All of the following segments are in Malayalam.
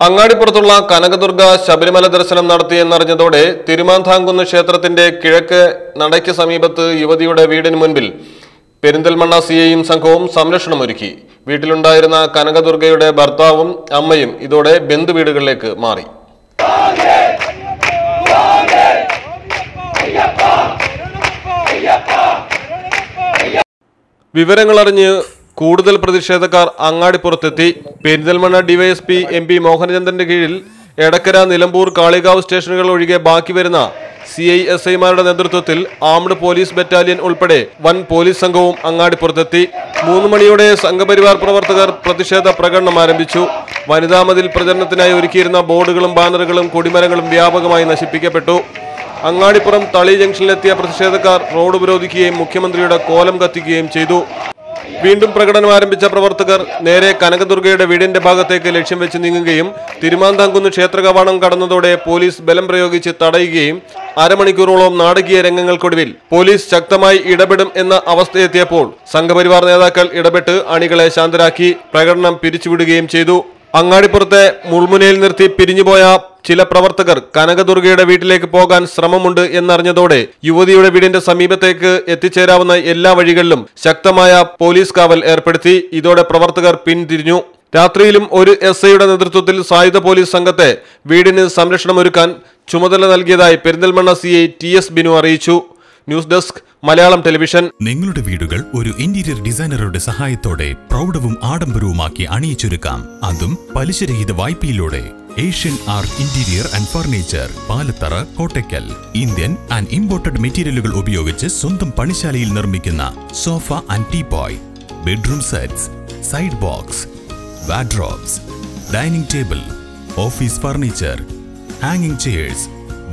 അങ്ങാടിപ്പുറത്തുള്ള കനകദുർഗ ശബരിമല ദർശനം നടത്തിയെന്നറിഞ്ഞതോടെ തിരുമാന്താംകുന്ന് ക്ഷേത്രത്തിന്റെ കിഴക്ക് നടയ്ക്ക് സമീപത്ത് യുവതിയുടെ വീടിന് മുൻപിൽ പെരിന്തൽമണ്ണ സിയെയും സംഘവും സംരക്ഷണമൊരുക്കി. വീട്ടിലുണ്ടായിരുന്ന കനകദുർഗയുടെ ഭർത്താവും അമ്മയും ഇതോടെ ബന്ധുവീടുകളിലേക്ക് മാറി. വിവരങ്ങളറിഞ്ഞ് കൂടുതൽ പ്രതിഷേധക്കാർ അങ്ങാടിപ്പുറത്തെത്തി. പെരിന്തൽമണ്ണ ഡിവൈഎസ്പി എം പി മോഹനചന്ദ്രന്റെ കീഴിൽ എടക്കര നിലമ്പൂർ കാളികാവ് സ്റ്റേഷനുകൾ ഒഴികെ ബാക്കി വരുന്ന സി ഐ എസ് ഐമാരുടെ നേതൃത്വത്തിൽ ആംഡ് പോലീസ് ബറ്റാലിയൻ ഉൾപ്പെടെ വൻ പോലീസ് സംഘവും അങ്ങാടിപ്പുറത്തെത്തി. മൂന്ന് മണിയോടെ സംഘപരിവാർ പ്രവർത്തകർ പ്രതിഷേധ പ്രകടനം ആരംഭിച്ചു. വനിതാ മതിൽ പ്രചരണത്തിനായി ഒരുക്കിയിരുന്ന ബോർഡുകളും ബാനറുകളും കൊടിമരങ്ങളും വ്യാപകമായി നശിപ്പിക്കപ്പെട്ടു. അങ്ങാടിപ്പുറം തളി ജംഗ്ഷനിലെത്തിയ പ്രതിഷേധക്കാർ റോഡ് ഉപരോധിക്കുകയും മുഖ്യമന്ത്രിയുടെ കോലം കത്തിക്കുകയും ചെയ്തു. വീണ്ടും പ്രകടനം ആരംഭിച്ച പ്രവർത്തകർ നേരെ കനകദുർഗയുടെ വീടിന്റെ ഭാഗത്തേക്ക് ലക്ഷ്യം വെച്ച് നീങ്ങുകയും തിരുമാന്താംകുന്ന് ക്ഷേത്ര കവാടം കടന്നതോടെ പോലീസ് ബലം പ്രയോഗിച്ച് തടയുകയും അരമണിക്കൂറോളം നാടകീയ രംഗങ്ങൾക്കൊടുവിൽ പോലീസ് ശക്തമായി ഇടപെടും എന്ന അവസ്ഥയെത്തിയപ്പോൾ സംഘപരിവാർ നേതാക്കൾ ഇടപെട്ട് അണികളെ ശാന്തരാക്കി പ്രകടനം പിരിച്ചുവിടുകയും ചെയ്തു. അങ്ങാടിപ്പുറത്തെ മുൾമുനയിൽ നിർത്തി പിരിഞ്ഞുപോയ ചില പ്രവർത്തകർ കനകദുർഗയുടെ വീട്ടിലേക്ക് പോകാൻ ശ്രമമുണ്ട് എന്നറിഞ്ഞതോടെ യുവതിയുടെ വീടിന്റെ സമീപത്തേക്ക് എത്തിച്ചേരാവുന്ന എല്ലാ വഴികളിലും ശക്തമായ പോലീസ് കാവൽ ഏർപ്പെടുത്തി. ഇതോടെ പ്രവർത്തകർ പിന്തിരിഞ്ഞു. രാത്രിയിലും ഒരു എസ് ഐയുടെ നേതൃത്വത്തിൽ സായുധ പോലീസ് സംഘത്തെ വീടിന് സംരക്ഷണമൊരുക്കാൻ ചുമതല നൽകിയതായി Perinthalmanna C I T S Binu അറിയിച്ചു. News desk Malayalam television. നിങ്ങളുടെ വീടുകൾ ഒരു ഇന്റീരിയർ ഡിസൈനറുടെ സഹായത്തോടെ പ്രൗഢവും ആഡംബരവുമാക്കി അണിയിച്ചൊരുക്കാം. അതും പലിശരഹിത വായ്പയിലൂടെ. Asian art interior and furniture Palathara Kottakkal. Indian and imported മെറ്റീരിയലുകൾ ഉപയോഗിച്ച് സ്വന്തം പണിശാലയിൽ നിർമ്മിക്കുന്ന sofa and teapoy bedroom sets side box wardrobes dining table office furniture hanging chairs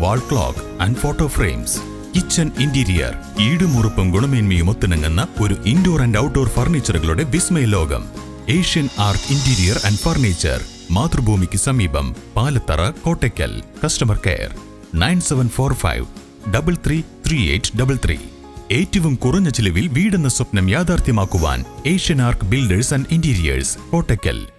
wall clock and photo frames. Kitchen interior ഈടുമുറുപ്പും ഗുണമേന്മയും ഒത്തിണങ്ങുന്ന ഒരു ഇൻഡോർ ആൻഡ് ഔട്ട്ഡോർ ഫർണിച്ചറുകളുടെ വിസ്മയ ലോകം. Asian art interior and furniture മാതൃഭൂമിക്ക് സമീപം Palathara Kottakkal. Customer care nine seven four five double three three eight double three. ഏറ്റവും കുറഞ്ഞ ചിലവിൽ വീടെന്ന സ്വപ്നം യാഥാർത്ഥ്യമാക്കുവാൻ Asian arc builders and interiors Kottakkal.